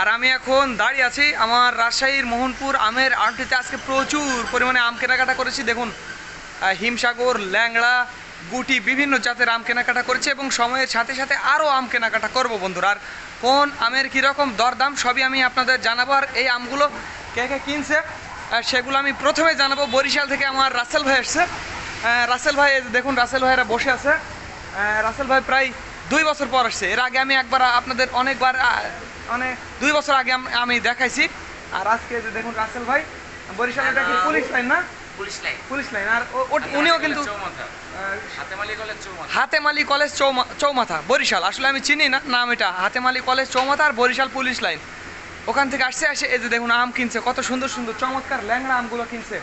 আর আমি এখন দাঁড়িয়ে আছি আমার রাজশাহীর মোহনপুর আমের আড়টিতে আজকে প্রচুর পরিমাণে আম কেনাকাটা করেছি। দেখুন হিমসাগর, ল্যাংড়া, গুটি, বিভিন্ন জাতের আম কেনাকাটা করেছি এবং সময়ের সাথে সাথে আরও আম কেনাকাটা করব বন্ধুরা। আর কোন আমের কীরকম দরদাম সবই আমি আপনাদের জানাব। আর এই আমগুলো কে কে কিনছে আর সেগুলো আমি প্রথমে জানাব। বরিশাল থেকে আমার রাসেল ভাই এসছে। রাসেল ভাই দেখুন, রাসেল ভাইরা বসে আছে। রাসেল ভাই প্রায় দুই বছর পর আসছে। এর আগে আমি একবার আপনাদের অনেকবার মানে দুই বছর আগে আমি দেখাইছি। আর আজকে যে দেখুন রাসেল ভাই বরিশাল এটা কি পুলিশ লাইন না? Police line. Police line. আর উনিও কিন্তু হাতেমালি কলেজ চৌমাথা। বরিশাল। আসলে আমি চিনি না নাম এটা। হাতেমালি কলেজ চৌমাথা আর বরিশাল পুলিশ লাইন। ওখান থেকে আসছে আসে এই যে দেখুন আম কিনছে কত সুন্দর সুন্দর চমৎকার ল্যাংড়া আমগুলো কিনছে।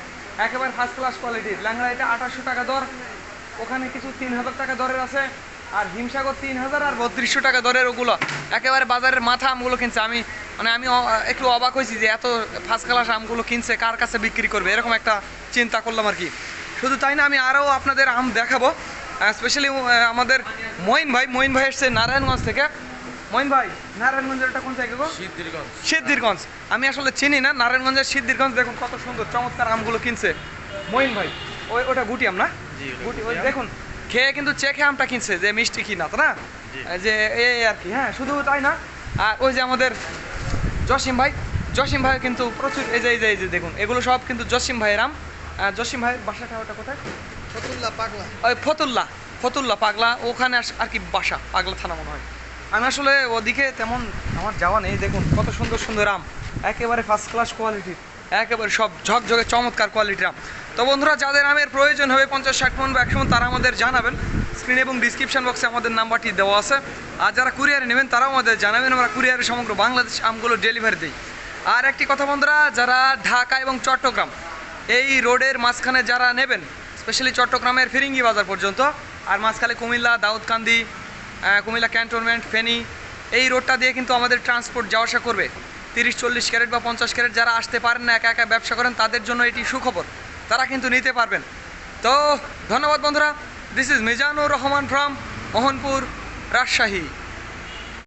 একেবারে ফার্স্ট ক্লাস কোয়ালিটির ল্যাংড়া এটা আঠাশশো টাকা দর। ওখানে কিছু তিন হাজার টাকা দরের আছে। আর হিমসাগর তিন হাজার আর বত্রিশশো টাকা দরের ওগুলো। একেবারে বাজারের মাথা আমগুলো কিনছে। আমি মানে আমি একটু অবাক হয়েছি যে এত ফার্স্ট ক্লাস আমগুলো কিনছে কার কাছে বিক্রি করবে? এরকম একটা চিন্তা করলাম আর কি। শুধু তাই না আমি আরও আপনাদের আম দেখাবো। স্পেশালি আমাদের মঈন ভাই মঈন ভাই এসছে নারায়ণগঞ্জ থেকে। মঈন ভাই নারায়ণগঞ্জের এটা কোন জায়গা গো? সিদ্ধিরগঞ্জ। সিদ্ধিরগঞ্জ। আমি আসলে চিনি না নারায়ণগঞ্জের সিদ্ধিরগঞ্জ দেখুন কত সুন্দর চমৎকার আমগুলো কিনছে। মঈন ভাই ওই ওটা গুটি আম না? গুটি ওই দেখুন খেয়ে কিন্তু চেখে আমটা কিনছে যে মিষ্টি কি না? তো না যে এই আর কি হ্যাঁ শুধু তাই না? আর ওই যে আমাদের জসিম ভাই জসিম ভাই কিন্তু প্রচুর এই যে এই যে এই যে দেখুন এগুলো সব কিন্তু জসিম ভাইয়ের আম। জসিম ভাইয়ের বাসাটা ওটা কোথায়? ফতুল্লা পাগলা। ওই ফতুল্লা ফতুল্লা পাগলা ওখানে আর কি বাসা পাগলা থানা মনে হয়। আমি আসলে ওদিকে তেমন আমার যাওয়া নেই দেখুন কত সুন্দর সুন্দর আম। একেবারে ফার্স্ট ক্লাস কোয়ালিটির একেবারে সব ঝকঝকে চমৎকার কোয়ালিটির আম। তো বন্ধুরা, যাদের আমের প্রয়োজন হবে পঞ্চাশ, ষাট মন বা একশো মন, তারা আমাদের জানাবেন। স্ক্রিন এবং ডিসক্রিপশন বক্সে আমাদের নাম্বারটি দেওয়া আছে। আর যারা কুরিয়ারে নেবেন, তারাও আমাদের জানাবেন। আমরা কুরিয়ারে সমগ্র বাংলাদেশ আমগুলো ডেলিভারি দিই। আর একটি কথা বন্ধুরা, যারা ঢাকা এবং চট্টগ্রাম, এই রোডের মাঝখানে যারা নেবেন স্পেশালি চট্টগ্রামের ফিরিঙ্গি বাজার পর্যন্ত, আর মাঝখানে কুমিল্লা, দাউদকান্দি কুমিল্লা ক্যান্টনমেন্ট ফেনী, এই রোডটা দিয়ে কিন্তু আমাদের ট্রান্সপোর্ট যাওয়া আসা করবে। তিরিশ, চল্লিশ ক্যারেট বা পঞ্চাশ ক্যারেট যারা আসতে পারেন না, একা একা ব্যবসা করেন, তাদের জন্য এটি সুখবর। তারা কিন্তু নিতে পারবেন। তো ধন্যবাদ বন্ধুরা this is Mizanur Rahman from Mohanpur Rajshahi.